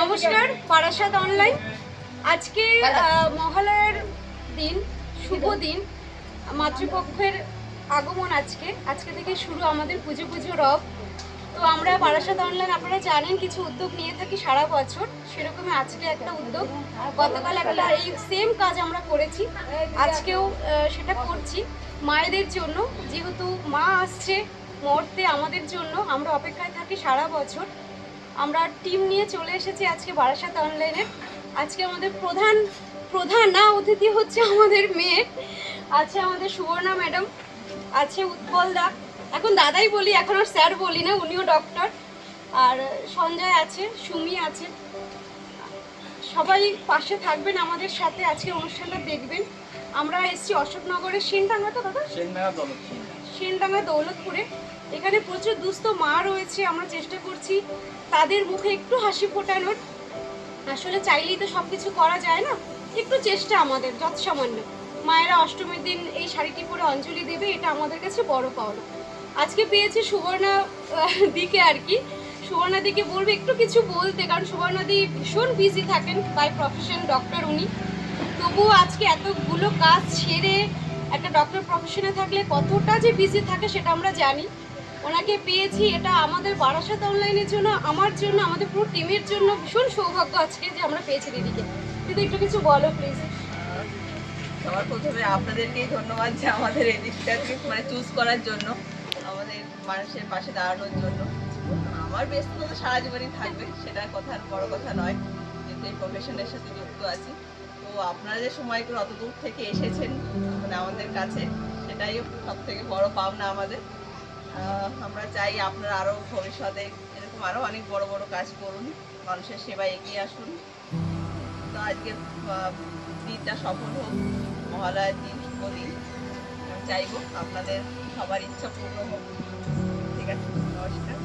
নমস্কার পারাসাত অনলাইন আজকে মহালয়ার দিন শুভ দিন। মাতৃপক্ষের আগমন আজকে। আজকে থেকে শুরু আমাদের পুজো পুজো রব। তো আমরা বারাসাত অনলাইন আপনারা জানেন কিছু উদ্যোগ নিয়ে থাকি সারা বছর। সেরকমই আজকে একটা উদ্যোগ। গতকাল একটা এই সেম কাজ আমরা করেছি। আজকেও সেটা করছি মায়েদের জন্য। যেহেতু মা আসছে মুহূর্তে আমাদের জন্য। আমরা অপেক্ষায় থাকি সারা বছর। আমরা টিম নিয়ে চলে এসেছি আজকে বারাসাত অনলাইনে আজকে আমাদের প্রধান প্রধান না, অতিথি হচ্ছে আমাদের মেয়ে। আছে আমাদের সুবর্ণা ম্যাডাম, আছে উৎপল দা। এখন দাদাই বলি, এখন আর স্যার বলি না, উনিও ডক্টর আর সঞ্জয় আছে, সুমি আছে। সবাই পাশে থাকবেন আমাদের সাথে আজকে অনুষ্ঠানটা দেখবেন। আমরা এসেছি অশোকনগরের সেনডাঙ্গা তো দাদা? সেনডাঙ্গা দৌলতপুরে। এখানে প্রচুর দুস্থ মা রয়েছে, আমরা চেষ্টা করছি তাদের মুখে একটু হাসি ফোটানোর। আসলে চাইলেই তো সব কিছু করা যায় না? একটু চেষ্টা আমাদের যত সামান্য মায়েরা অষ্টমীর দিন এই শাড়িটি পরে অঞ্জলি দেবে, এটা আমাদের কাছে বড় পাওনা। আজকে পেয়েছি সুবর্ণা দিকে আর কি। সুবর্ণা দিকে বলব একটু কিছু বলতে, কারণ সুবর্ণা দি ভীষণ বিজি থাকেন বাই প্রফেশন ডক্টর উনি। তবুও আজকে এতগুলো কাজ ছেড়ে একটা ডক্টর প্রফেশনে থাকলে কতটা যে বিজি থাকে সেটা আমরা জানি। ওনাকে পেয়েছি, এটা আমাদের বারাসাত অনলাইনের জন্য, আমার জন্য, আমাদের পুরো টিমের জন্য ভীষণ সৌভাগ্য আজকে যে আমরা পেয়েছি দিদিকে। দিদি, একটু কিছু বলো প্লিজ সবার প্রথমে আপনাদেরকেই ধন্যবাদ যে আমাদের এই দিকটাকে মানে চুজ করার জন্য, আমাদের মানুষের পাশে দাঁড়ানোর জন্য। আমার ব্যস্ততা সারা জীবনই থাকবে, সেটা কথা বড় কথা নয়। কিন্তু এই প্রফেশনের সাথে যুক্ত আছি। তো আপনারা যে সময় করে অত দূর থেকে এসেছেন মানে আমাদের কাছে, সেটাই সব থেকে বড় পাওনা আমাদের। আমরা চাই আপনারা আরও ভবিষ্যতে এরকম আরও অনেক বড় বড় কাজ করুন, মানুষের সেবায় এগিয়ে আসুন। তো আজকে দিনটা সফল হোক, মহালয়ার দিন শুভ দিন চাইব আপনাদের সবার ইচ্ছা পূর্ণ হোক। ঠিক আছে, নমস্কার।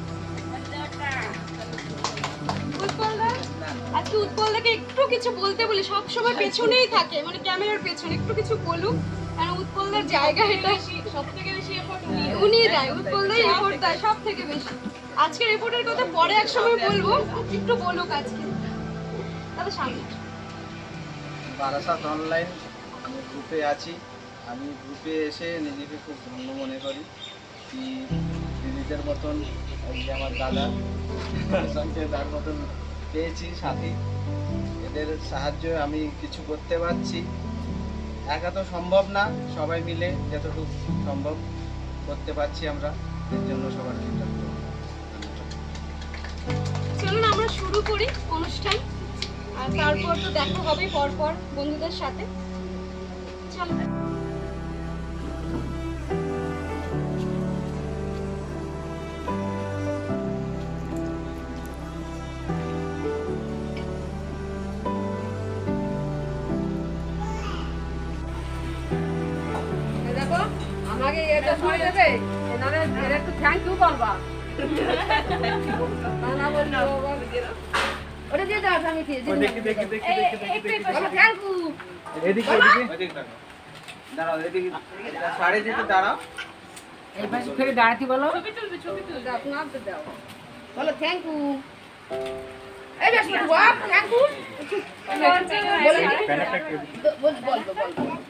আজকে উৎপলদাকে একটু কিছু বলতে বলি সব সময় পেছনেই থাকে মানে ক্যামেরার পেছনে একটু কিছু বলুক। কারণ উৎপলদার জায়গা এটা সব থেকে বেশি এফোর্ট উনি দেয়। উৎপলদাই এফোর্ট দেয় সব থেকে বেশি। আজকের রিপোর্টের কথা পরে এক সময় বলব একটু বলুক আজকে। দাদা সামনে। বারাসাত অনলাইন আমি গ্রুপে আছি। আমি গ্রুপে এসে নিজেকে খুব ধন্য মনে করি কি দিদিদের মতন আমার দাদা সঙ্গে তার মতন পেয়েছি সাথী। এদের সাহায্যে আমি কিছু করতে পারছি। একা তো সম্ভব না, সবাই মিলে যতটুকু সম্ভব করতে পারছি আমরা। এর জন্য সবার চলুন আমরা শুরু করি অনুষ্ঠান। আর তারপর তো দেখা হবে পর পর বন্ধুদের সাথে। চলো। ওটা দিয়ে দাও আমি দিয়ে দিই দেখি দেখি দেখি দেখি থ্যাংক ইউ এদিকে এদিকে। দাঁড়াও। এদিকে সাড়ে দিকে দাঁড়াও। এই পাশে ফিরে দাঁড়াতে বলো। ছবি তুলবে ছবি তুলবে। আপনার তো দাও। বলো থ্যাংক ইউ এই বেশ বাপ থ্যাংক ইউ বল বল বল।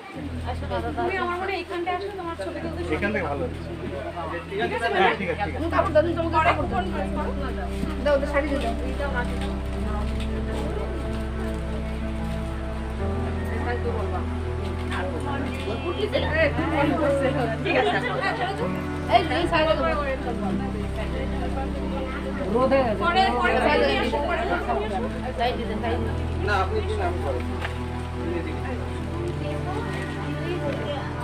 তুমি আমার মনে হয় এইখানটা তোমার ছবি তুলতে এখান থেকে ভালো ঠিক আছে হ্যাঁ ঠিক আছে ঠিক আছে। কাপড় দাও তুমি কাপড় দাও দাও দাও শাড়ি দাও। এই সাইডে রোদে পরে পরে আসো, সাইডে দে সাইডে না আপনি দিন আমি করব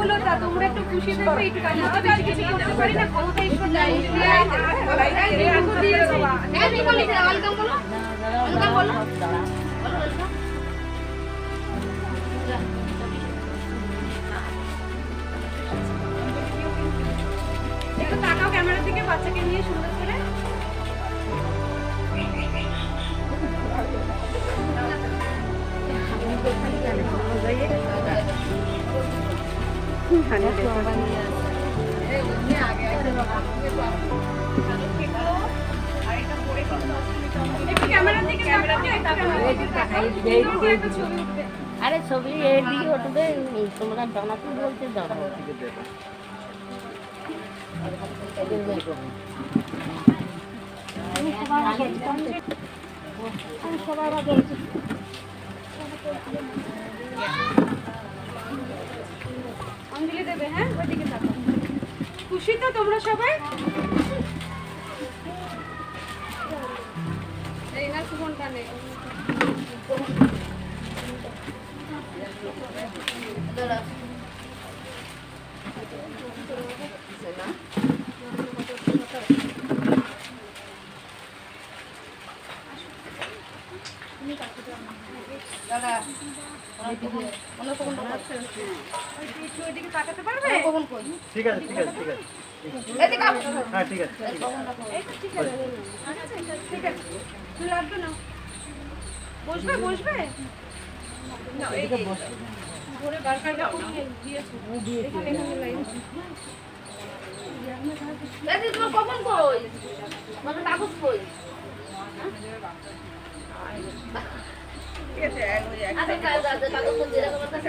সাকসেস সফলতা তোমরা একটু খুশি থাকবে একটু আমি তো বেশি কিছু করতে পারি না ক্ষমতা এইটুকু দিয়েছে হ্যাপি বলি ওয়েলকাম বলো ওয়েলকাম বলো একটু তাকাও ক্যামেরার দিকে বাচ্চাকে নিয়ে সুন্দর আরে ছবি এইদিকে উঠবে তোমরা জানাতে বলতে দাঁড়াও অঞ্জলি দেবে হ্যাঁ? ওইদিকে তাকাও খুশি তো তোমরা সবাই? এই না, সুমনটা নেই দাদা অন্য ঠিক আছে ঠিক আছে ঠিক আছে। হ্যাঁ ঠিক আছে ঠিক আছে। ঠিক আছে। লাগবে না? বসবে বসবে? ঘুরে বারকার দিয়েছে। এখানে এখানে লাইন এদি তোমার কখন কই? মানে কাগজ কই ঠিক আছে এক- ওই এক আচ্ছা কাগজ আছে কাগজ দিয়ে রাখো আমার কাছে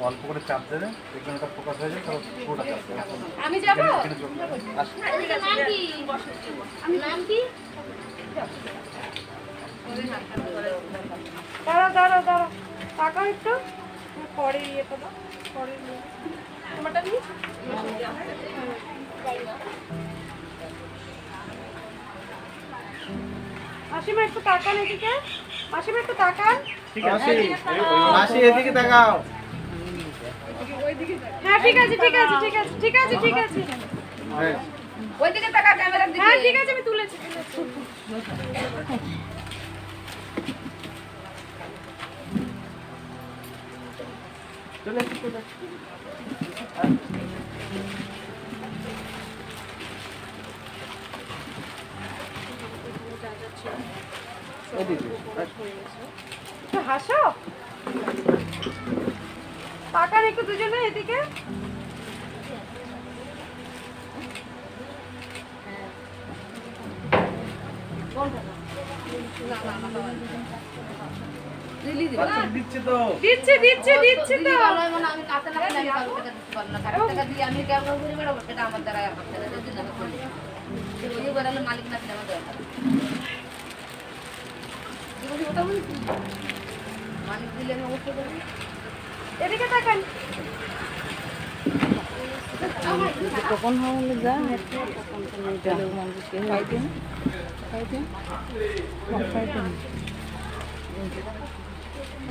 অল্প করে চাপ দেবে দেখবেন ওটা ফোকাস হয়ে যায় তারপর পুরোটা চাপ দেবে আমি যাব? আমি নাম কি? দাঁড়া দাঁড়া দাঁড়া টাকা একটু। পরে ইয়ে করো পরে তোমারটা মাসিমা একটু তাকান এদিকে। মাসিমা একটু তাকান। ঠিক আছে। মাসি এদিকে তাকাও। হ্যাঁ ঠিক আছে ঠিক আছে ঠিক আছে ঠিক আছে ঠিক আছে। হ্যাঁ ওইদিকে তাকা ক্যামেরার দিকে। হ্যাঁ ঠিক আছে আমি তুলেছি তুলেছি। হাসো। তাকান একটু দুজনে এদিকে। দিচ্ছে তো দিচ্ছে দিচ্ছে দিচ্ছে তো। আমি কাছে না আমি টাকা কারও টাকা দিয়ে আমি ক্যামেরা ঘুরে বেড়াবো সেটা আমার দ্বারা মালিক না ওটা দিলে এদিকে তাকান। কখন হলে যা?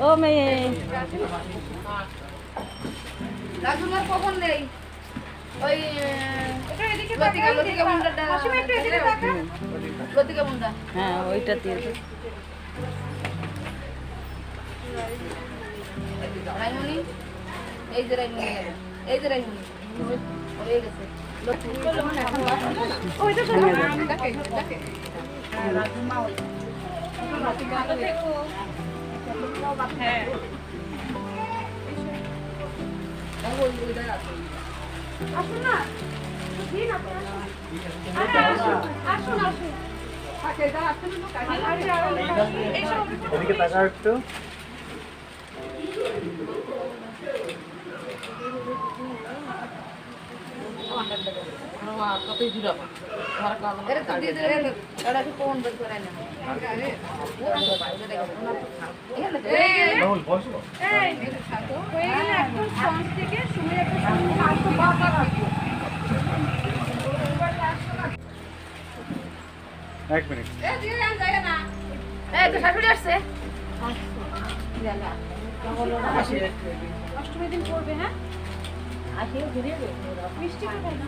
ও মেয়ে। রাজুমার কখন নেই। ওই লতিকা মুন্ডা। হ্যাঁ ওইটা দিয়ে। রাইমনি? এই যে রাইমনি এই যে রাইমনি। হয়ে গেছে। ওইটা তো আসুন না। দিন আপনি আসুন আরে আসুন। আসুন আসুন। এদিকে তাকাও একটু। কতই দূর আমার ঘর কাম এর তো দিয়ে দে এটা কি কোন বন্ধ করে না রাহুল বসো হয়ে গেলে একদম সঞ্জ থেকে শুনে একটা সঙ্গে এক মিনিট। অষ্টমীর দিন পড়বে হ্যাঁ আসিও ঘুরে মিষ্টি কোথায় না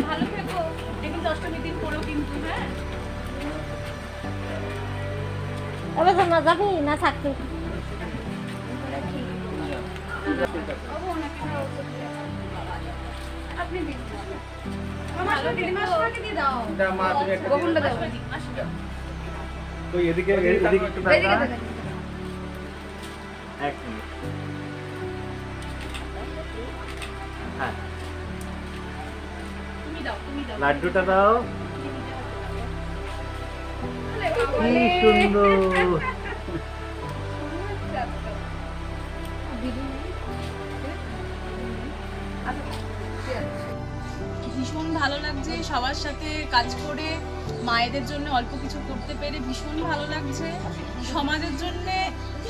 ভালো থেকো অষ্টমীর দিন পড়ো হ্যাঁ না যাবি না থাকতে আপনি এদিকে এদিকে। এক মিনিট হ্যাঁ। তুমি দাও তুমি দাও। লাড্ডুটা দাও। কি সুন্দর ভীষণ ভালো লাগছে সবার সাথে কাজ করে মায়েদের জন্য অল্প কিছু করতে পেরে ভীষণ ভালো লাগছে। সমাজের জন্য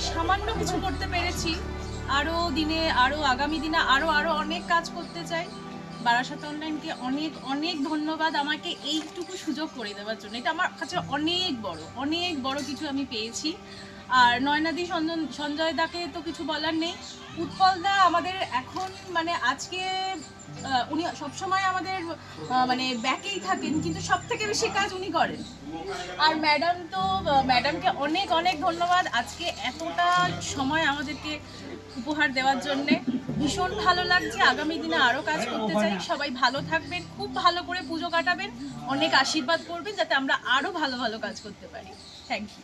সামান্য কিছু করতে পেরেছি। আরও দিনে আরও আগামী দিনে আরও আরও অনেক কাজ করতে চাই। বারাসাত অনলাইনকে অনেক অনেক ধন্যবাদ আমাকে এইটুকু সুযোগ করে দেওয়ার জন্য। এটা আমার কাছে অনেক বড় অনেক বড় কিছু আমি পেয়েছি। আর নয়নাদি সঞ্জয় দাকে তো কিছু বলার নেই। উৎপল দা আমাদের এখন মানে আজকে উনি সবসময় আমাদের মানে ব্যাকেই থাকেন, কিন্তু সব থেকে বেশি কাজ উনি করেন। আর ম্যাডাম তো ম্যাডামকে অনেক অনেক ধন্যবাদ আজকে এতটা সময় আমাদেরকে উপহার দেওয়ার জন্য। ভীষণ ভালো লাগছে, আগামী দিনে আরও কাজ করতে চাই। সবাই ভালো থাকবেন, খুব ভালো করে পুজো কাটাবেন। অনেক আশীর্বাদ করবেন, যাতে আমরা আরও ভালো ভালো কাজ করতে পারি। Thank you